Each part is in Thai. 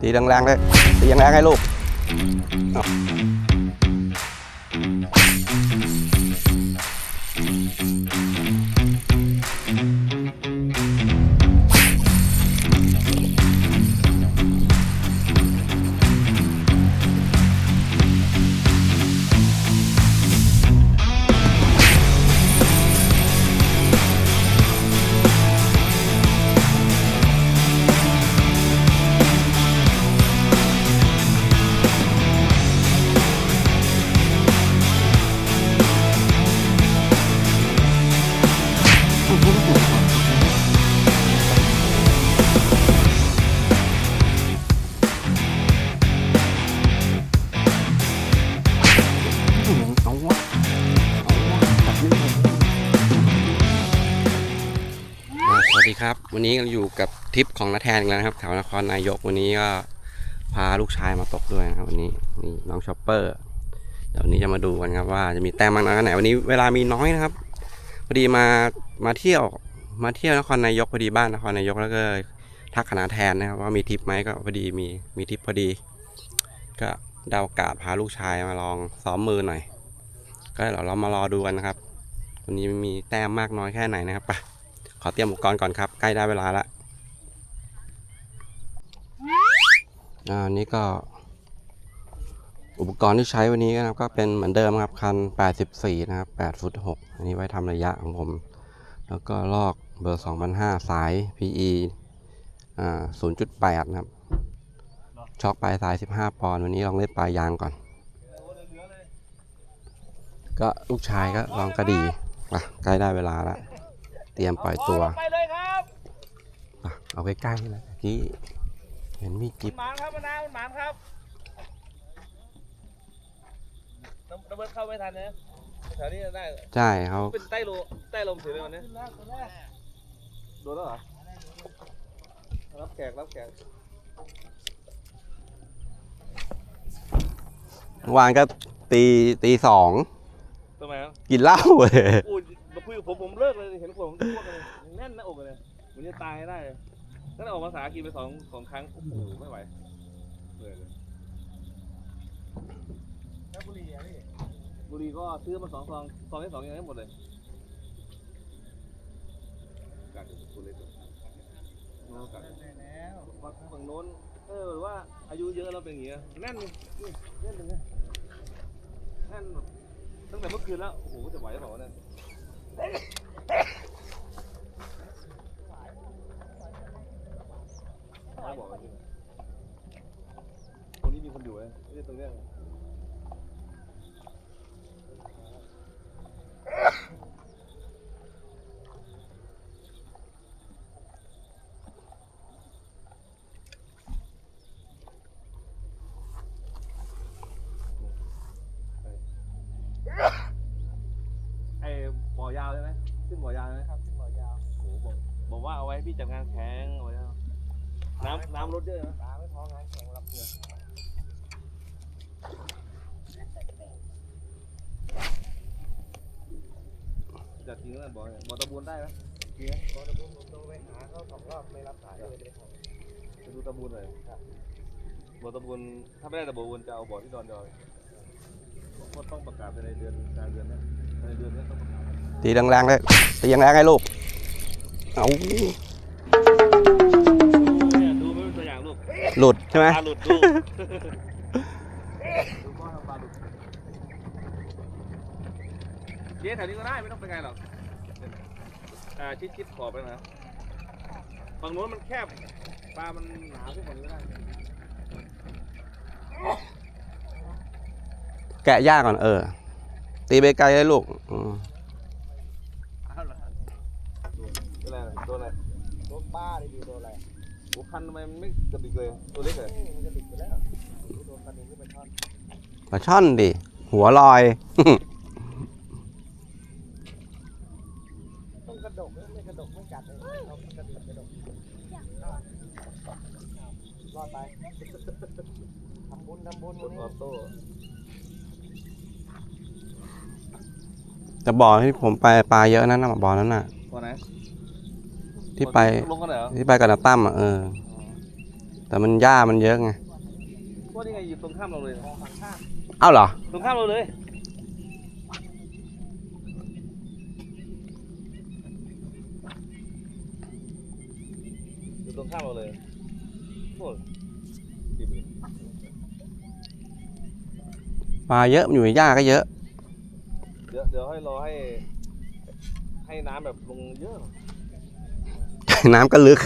ตีแรงๆเลยตี ดีครับ วันนี้เราอยู่กับทริปของนาแทนอีกแล้วนะครับแถวนครนายกวันนี้ก็พาลูกชายมาตกด้วยนะครับวันนี้นี่น้องชอปเปอร์เดี๋ยววันนี้จะมาดูกันครับว่าจะมีแต้มมากน้อยแค่ไหนวันนี้เวลามีน้อยนะครับพอดีมามาเที่ยวมาเที่ยวนครนายกพอดีบ้านนครนายกแล้วก็ทักคณะแทนนะครับว่ามีทริปไหมก็พอดีมีมีทริปพอดี ก็เดาโอกาสพาลูกชายมาลองซ้อมมือหน่อย ก็เดี๋ยวเรามารอดูกันนะครับวันนี้มีแต้มมากน้อยแค่ไหนนะครับไป ขอเตรียมอุปกรณ์ก่อนครับ ใกล้ได้เวลาละอ่าอันนี้ก็ อุปกรณ์ที่ใช้วันนี้นะครับก็เป็นเหมือนเดิมครับคัน 84 นะครับ8ฟุต6อันนี้ไว้ทำระยะของผม แล้วก็ลอกเบอร์ 2005 สาย PE อ่า0.8 นะครับ ช็อคปลายสาย 15 ปอนด์วันนี้ลองเล่นปลายยางก่อน ก็ลูกชายก็ลองกระดีอะใกล้ได้เวลาแล้ว เตรียมปล่อยตัว ไปเลยครับอะเอาใกล้ๆเลยเมื่อกี้เห็นมีกิบหมานครับมะนาวหมานครับน้ำระเบิดเข้าไม่ทันนะแถวนี้ได้ใช่เขาเป็นใต้โลใต้ลมถือเลยวันนี้โดนแล้วเหรอรับแขกรับแขกเมื่อวานก็ตีตีสองทำไมครับกินเหล้าเลยอู้มา คุยกับผมผมเลิกเลยเห็นผมผมอ้วกเลยแน่นหน้าอกเลยเหมือนจะตายให้ได้เลยตั้งแต่ออกมาสากินไปสองสองครั้งโอ้โหไม่ไหวเหนื่อยเลยบุรีอะพี่บุรีก็ซื้อมาสองซองซองที่สองยังไม่หมดเลยกัดอยู่ตัวเล็กตัวโน้กัดแล้วฝั่งโน้นเออแบบว่าอายุเยอะแล้วเป็นอย่างเงี้ยแน่นนี่นี่แน่นตรงเนี้ยแน่นแบบตั้งแต่เมื่อคืนแล้วโอ้โหจะไหวหรือเปล่าวะเนี่ย ตรงนี้มีคนอยู่ไหมไม่ใช่ตรงเนี้ยไอ้บ่อยาวใช่ไหมขึ้นบ่อยาวใช่ไหมครับขึ้นบ่อยาวโอ้โหบอกบอกว่าเอาไว้ พี่จัดงานแข่งเอาไว้เอาน้ำน้ำลดเยอะนะน้ำไม่พองานแข่งรับเงินจัดจริงแล้วบอกเนี่ยบอกตะบูนได้ไหมจริงไหมบอกตะบูนผมโทรไปหาเขาสองรอบไม่รับสายเลยไปดูตะบูนหน่อยบอกตะบูนถ้าไม่ได้ตะบูนจะเอาบ่อที่ดอนดอยก็ต้องประกาศภายในเดือนกลางเดือนเนี้ภายในเดือนเนี้ต้องประกาศ ตีแรงๆเลยตีแรงๆให้ลูกเอา เนี่ยดูไม่เป็นตัวอย่างลูกหลุดใช่ไหมปลาหลุดลูกดูพ่อทำปลาหลุดเจ๊แถวนี้ก็ได้ไม่ต้องไปไกลหรอกอ่าชิดชิดขอบไปนะฝั่งโน้นมันแคบปลามันหนาขึ้นกว่านี้ก็ได้แกะยากก่อนเออ ตีไปไกลเลยลูกอืม โดนอะไรโดนอะไร รถบ้าดิดิโดนอะไรโอ้คันทำไมมันไม่กระดิกเลยตัวเล็กเลยมันจะหลุดไปแล้วโดนกระดิ่งขึ้นไปท่อนปลาช่อนดิ หัวลอย ต้องกระดกไม่กระดกไม่กัดเลยเอากระดิ่งกระดกรอดไปทำบุญทำบุญกดออโต้แต่บ่อที่ผมไปปลาเยอะนั่นนะบ่อนั้นน่ะตัวไหน ที่ไปลงกันเหรอที่ไปกับนาตั้มอะเออ แต่แต่มันหญ้ามันเยอะไงพวกนี้ไงอยู่ตรงข้ามเราเลยมองฝั่งข้างเอ้าเหรอ ตรงข้ามเราเลยอยู่ตรงข้ามเราเลยโอ้ยดิบเลยปลาเยอะมันอยู่ในหญ้าก็เยอะ เดี๋ยวเดี๋ยวให้รอให้ ให้น้ำแบบลงเยอะ น้ำก็ลึก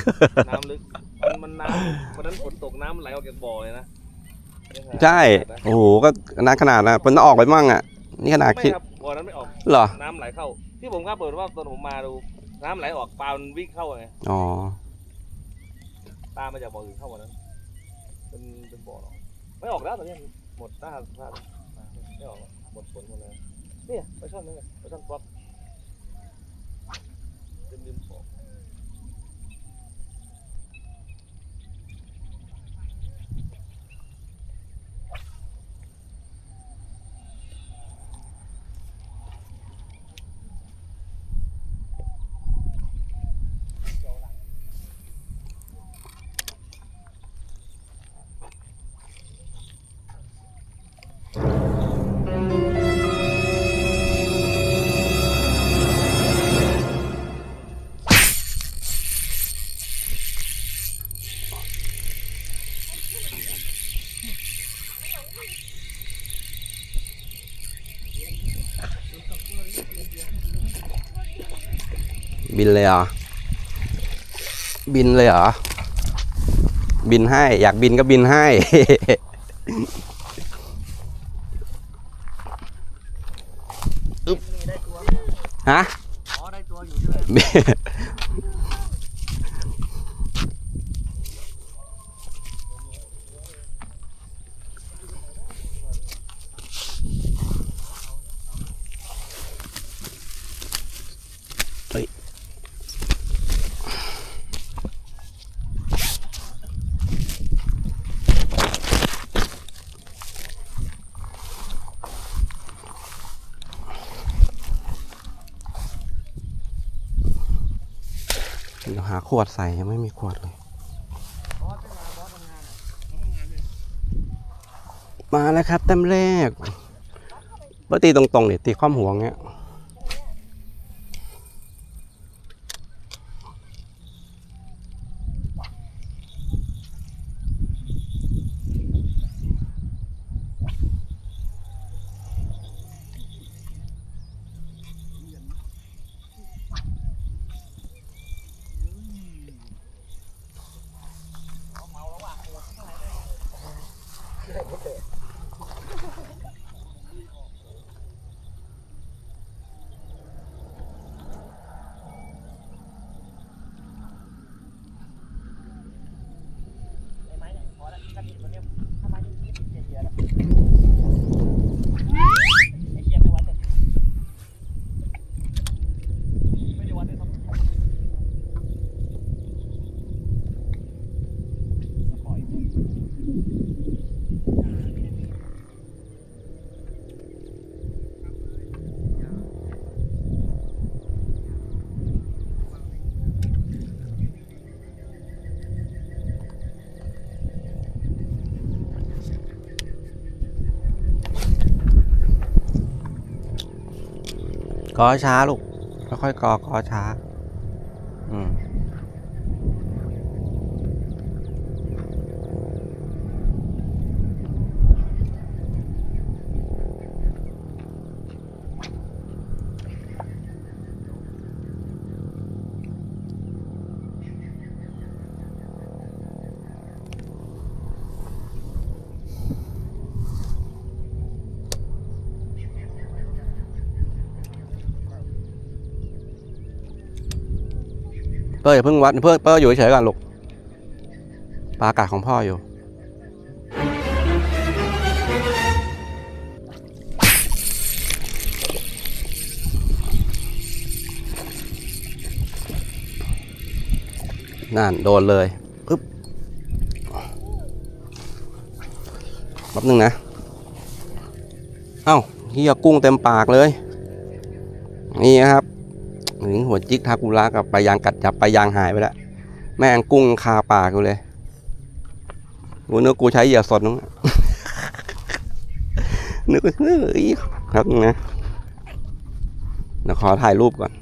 น้ำลึก มันมันน้ำวันนั้นฝนตกน้ำมันไหลออกจากบ่อเลยนะใช่ โอ้โห ก็นานขนาดนะมันต้องออกไปมั่งอะ นี่ขนาดไม่คิดครับบ่อนั้นไม่ออก เหรอ น้ำไหลเข้า ที่ผมก็เปิดว่าตอนผมมาดู น้ำไหลออกปลามันวิ่งเข้าไงอ๋อปลามาจากบ่ออื่นเข้าวันนั้น เป็นเป็นบ่อหรอกไม่ออกแล้วตอนนี้หมดหน้าหน้าไม่ออกแล้วหมดฝนหมดแล้วเนี่ยไปช่อนนึงเลยไปช่อนป๊อป เลยเหรอ บินเลยเหรอ บินให้ อยากบินก็บินให้นี่ได้ตัวฮะอ๋อได้ตัวอยู่ใช่ไหม ขวดใส่ยังไม่มีขวดเลย มาแล้วครับเต็มแรกปกตีตรงๆเนี่ยตีข้อมหัวเงี้ย เมาแล้วว่ะโอ้ข้างในเลยไอ้ไม้เนี่ยพอแล้วกันตัวเนี้ยถ้าไม้นี่คิดเสียๆแล้วไอ้เหี้ยไม่วัดเลยไม่ได้วัดเลยครับปล่อย กอช้าลูกค่อยๆกอกอช้า เปิ้ลอย่าเพิ่งวัดเพิ่ลเปิ้ลอยู่เฉยๆก่อนลูกปลาอากาศของพ่ออยู่ นั่น โดนเลยปึ๊บแป๊บนึงนะ เอ้าเฮียกุ้งเต็มปากเลย นี่ครับ หนึ่งหัวจิกทากุระกับปลายางกัดจับปลายางหายไปแล้วแม่งกุ้งคาปากกูเลยกูนึกกูใช้เหยื่อสดนึงนึกว่าเฮ้ยครับนะเดี๋ยวขอถ่ายรูปก่อน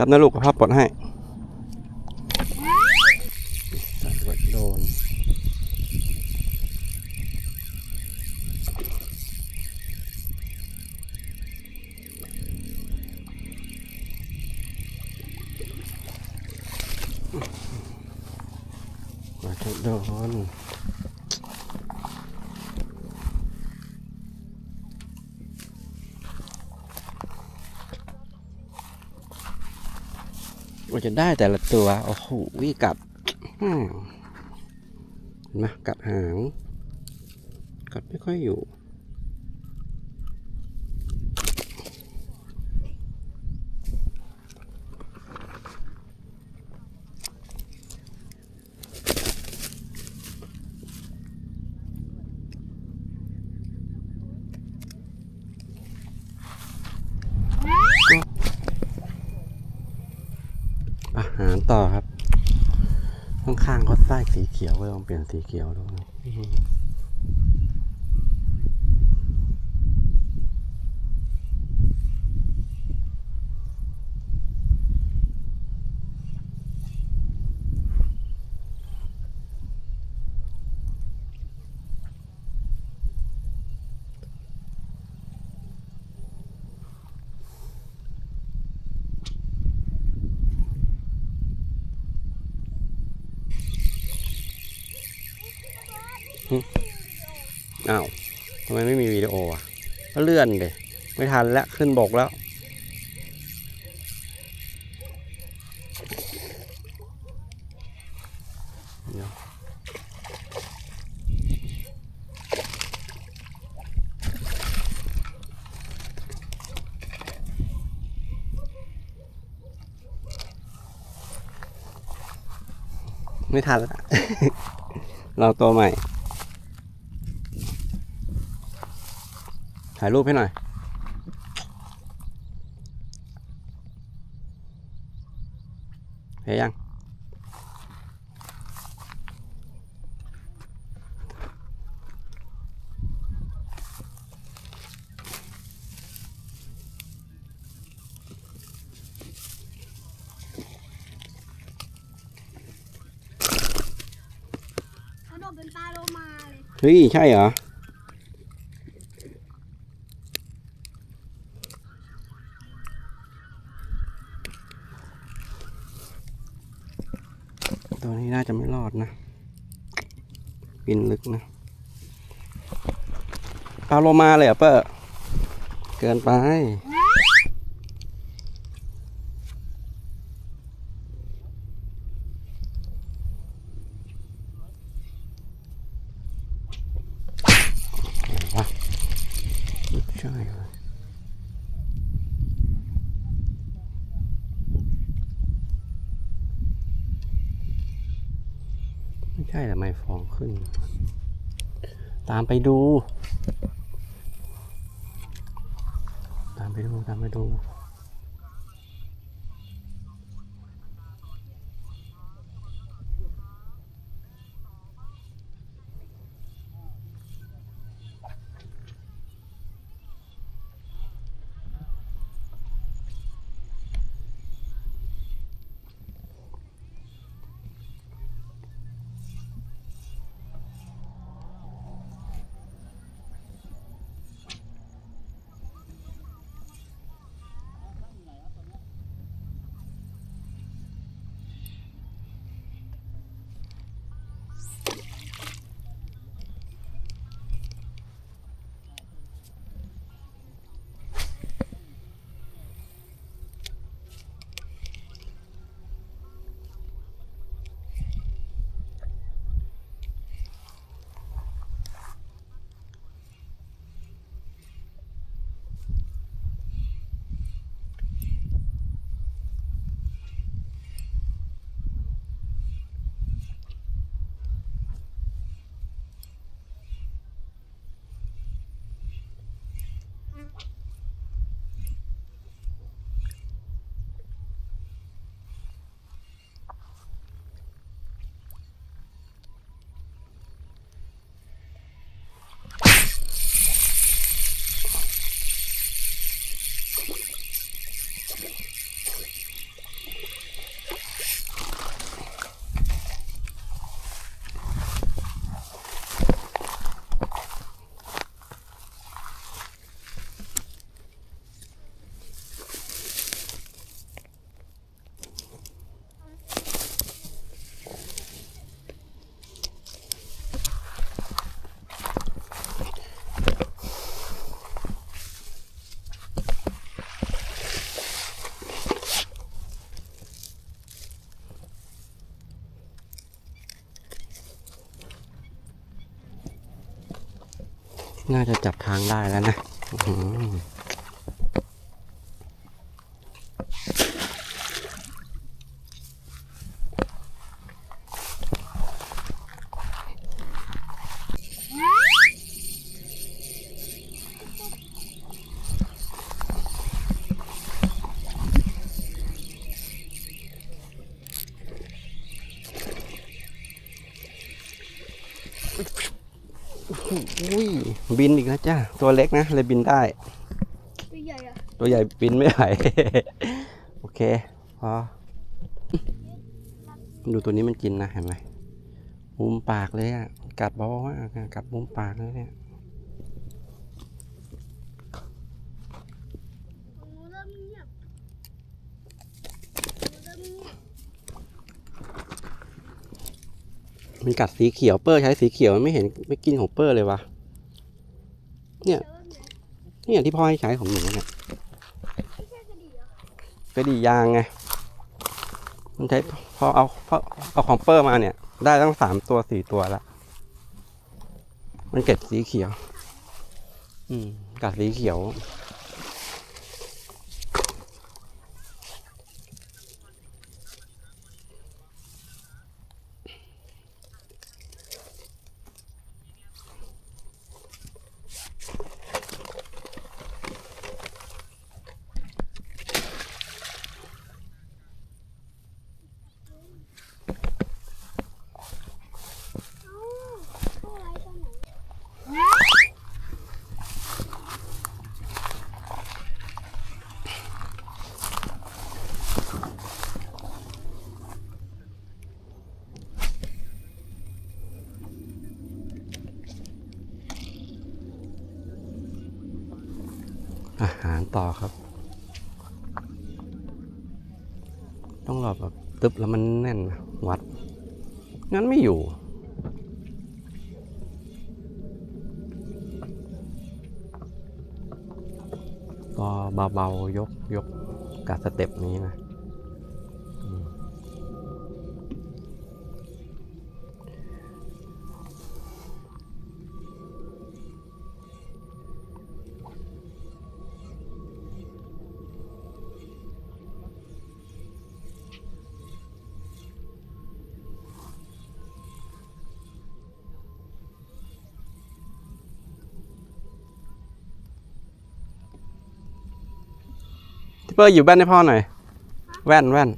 ครับนะลูกพ่อปลดให้ จะได้แต่ละตัว โอ้โหวิกัดอืมเห็นไหมกัดหาง กัดไม่ค่อยอยู่ อาหารต่อครับ ข้างๆเขาใต้ สีเขียวก็ลองเปลี่ยนสีเขียวดู อ้าวทำไมไม่มีวิดีโออะก็เลื่อนเลยไม่ทันแล้วขึ้นบกแล้วเดี๋ยวไม่ทันแล้ว เราตัวใหม่ ถ่ายรูปให้หน่อย เห็นยังเขาโดดเป็นปลาโลมาเลย เฮ้ย ใช่เหรอ ตัวนี้น่าจะไม่รอดนะ บินลึกนะปลา โลมาเลยเหรอเปอร์เกินไปวะไม่ใช่ไม่ใช่แต่ไม่ฟองขึ้น ตามไปดู ตาม ไปดูตามไปดู น่าจะจับทางได้แล้วนะ อื้อหืออุ้ยบินอีกแล้วจ้าตัวเล็กนะเลยบินได้ ตัวใหญ่อะตัวใหญ่บินไม่ไหว โอเคพอดูตัวนี้มันกินนะเห็นไหมมุมปากเลยอะ กัดเบามากอะกัดมุมปากเลยเนี่ย โอ้เริ่มเงียบโอ้เริ่มเงียบ มันกัดสีเขียวเปอร์ใช้สีเขียวมันไม่เห็นไม่กินของเปอร์เลยวะเนี่ยเนี่ยเนี่ยที่พ่อให้ใช้ของหนูเนี่ยกระดียางไงมันใช้พอเอาพอเอาของเปอร์มาเนี่ย ได้ตั้งสามตัวสี่ตัวละมันเก็ดสีเขียว อืมกัดสีเขียว เอ้าตัวอะไรตัวไหน อาหารต่อครับ ต้องรอแบบตึบแล้วมันแน่นวัด งั้นไม่อยู่ ก็เบาๆ ยกยกกาสเต็ปนี้นะ เปอร์อยู่แว่นให้พ่อหน่อย แว่นแว่น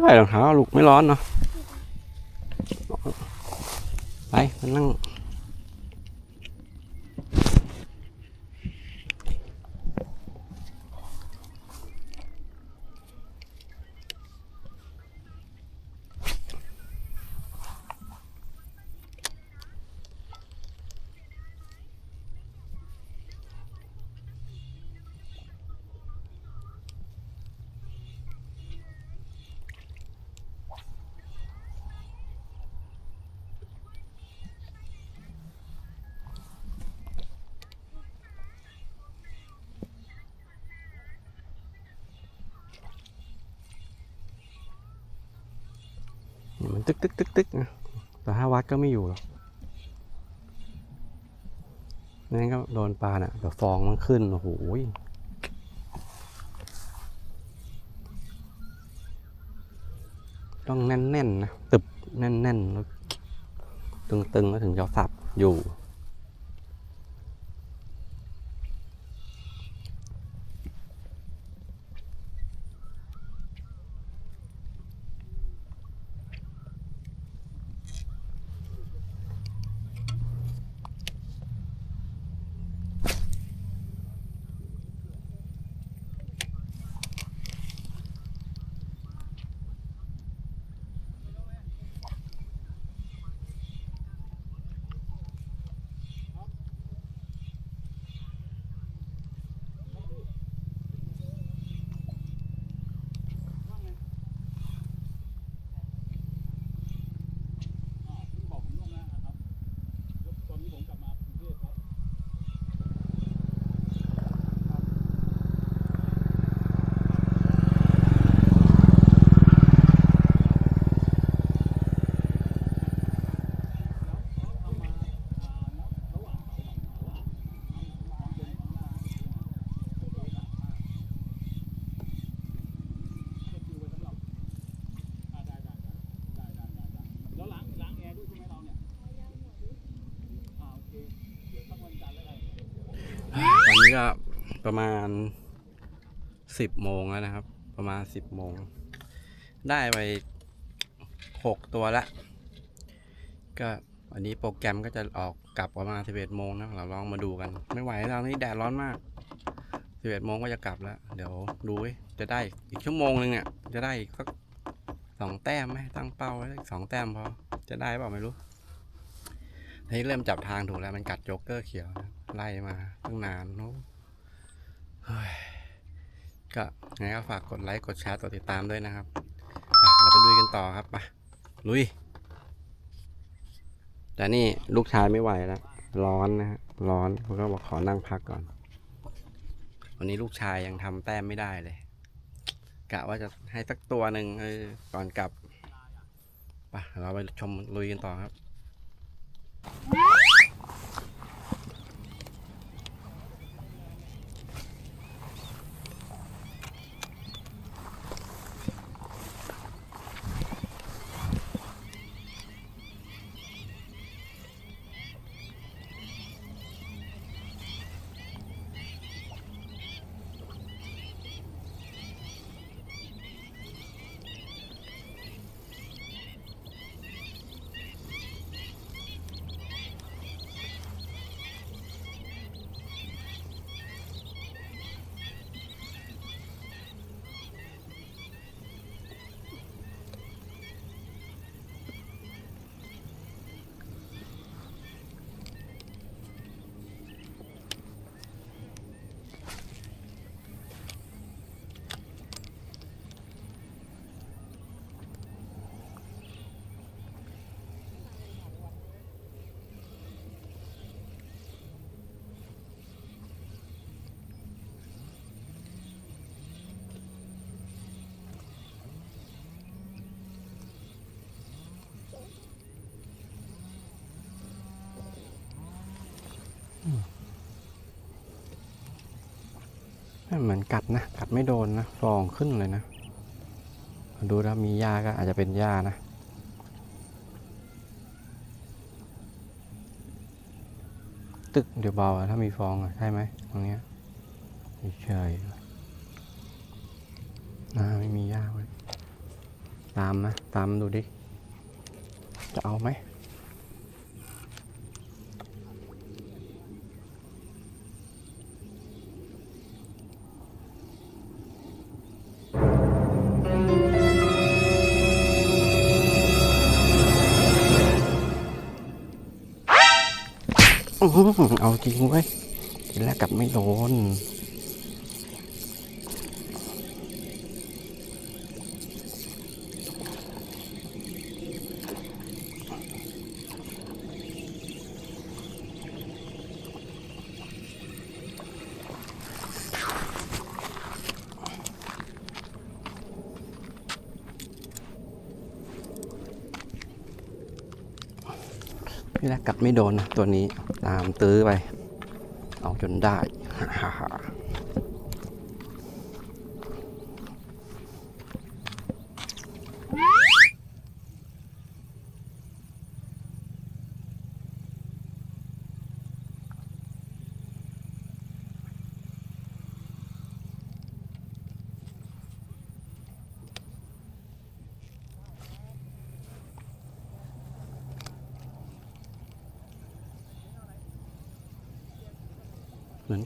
ใส่รองเท้าลูกไม่ร้อนเนาะไปมันนั่ง มันตึกตึกตึกตึกนะแต่ถ้าวัดก็ไม่อยู่หรอกนั่นก็โดนปลาน่ะเดี๋ยวฟองมันขึ้น โอ้โหต้องแน่นๆนะ ตึบแน่นๆแล้วตึงๆแล้วถึงจะสับอยู่ ประมาณสิบโมงแล้วนะครับ ประมาณสิบโมง ได้ไปหกตัวละ ก็วันนี้โปรแกรมก็จะออกกลับประมาณสิบเอ็ดโมงนะเราลองมาดูกัน ไม่ไหวแล้วนี่แดดร้อนมากสิบเอ็ดโมงก็จะกลับแล้ว เดี๋ยวดูว้ยจะได้อีกชั่วโมงหนึ่งเนี่ยจะได้อีกสักสองแต้มไหมตั้งเป้าไว้สองแต้มพอจะได้เปล่าไม่รู้ทีนี้เริ่มจับทางถูกแล้วมันกัดโจ๊กเกอร์เขียว ไล่มาตั้งนานโน้เฮ้ย ก็ไงก็ฝากกดไลค์กดแชร์กดติดตามด้วยนะครับไปเราไปลุยกันต่อครับไปลุย แต่นี่ลูกชายไม่ไหวแล้ว ร้อนนะฮะร้อนเขาก็บอกขอนั่งพักก่อน วันนี้ลูกชายยังทำแต้มไม่ได้เลยกะว่าจะให้สักตัวหนึ่งเออก่อนกลับไปเราไปชมลุยกันต่อครับ เหมือนกัดนะ กัดไม่โดนนะฟองขึ้นเลยนะ ดูแล้วมีหญ้าก็อาจจะเป็นหญ้านะตึกเดี๋ยวเบาถ้ามีฟองอะใช่ไหมตรงเนี้ยไม่ใช่นะไม่มีหญ้าเลยตามนะ ตามดูดิ จะเอาไหม เอาจริงเว้ยกินแรกลับไม่โดน กัดไม่โดนนะตัวนี้ตามตื้อไป เอาจนได้ฮ่าฮ่า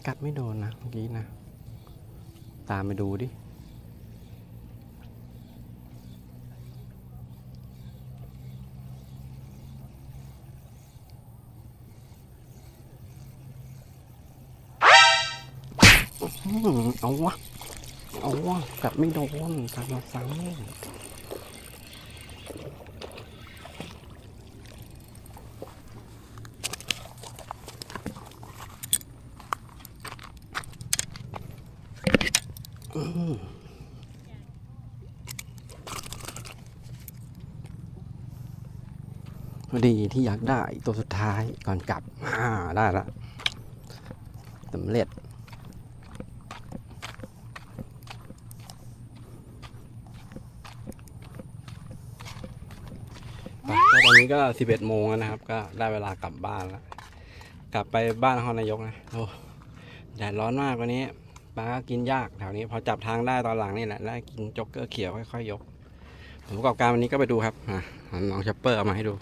กัดไม่โดนนะเมื่อกี้นะ ตามไปดูดิเอาวะ เอาวะกัดไม่โดนกัดมาซ้ำ ดีที่อยากได้ตัวสุดท้ายก่อนกลับอ่าได้ละสำเร็จ ตอนนี้ก็สิบเอ็ดโมงแล้วนะครับ ก็ได้เวลากลับบ้านแล้ว กลับไปบ้านนครนายกนะ โอ้แดดร้อนมากวันนี้ปลาก็กินยากแถวนี้ พอจับทางได้ตอนหลังนี่แหละ ได้กินจ็อกเกอร์เขียวค่อยๆยกผลประกอบการวันนี้ก็ไปดูครับอะน้องชัปเปอร์เอามาให้ดู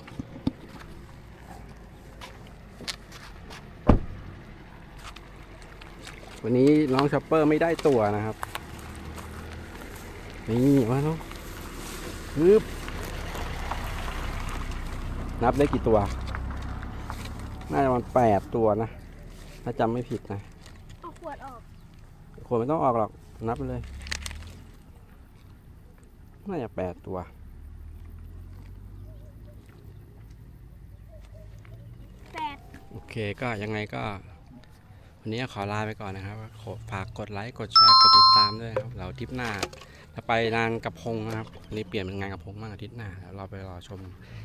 วันนี้น้องชัปเปอร์ไม่ได้ตัวนะครับ นี่มาเนาะฮึบนับได้กี่ตัว น่าจะประมันแปดตัวนะ ถ้าจำไม่ผิดนะเอาขวดออกขวดไม่ต้องออกหรอก นับไปเลย น่าจะแปดตัว แปด โอเคก็ยังไงก็ วันนี้ขอลาไปก่อนนะครับฝากกดไลค์กดแชร์กดติดตามด้วยครับเราทริปหน้าจะไปนานกระพงนะครับนี่เปลี่ยนเป็นงานกระพงมากอาทิตย์หน้าเราไปรอชม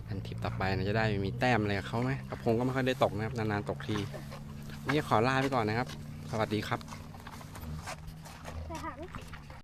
กันทริปต่อไปนะจะได้มีแต้มอะไรกับเขาไหมกระพงก็ไม่ค่อยได้ตกนะครับนานๆตกทีนี่ขอลาไปก่อนนะครับ สวัสดีครับ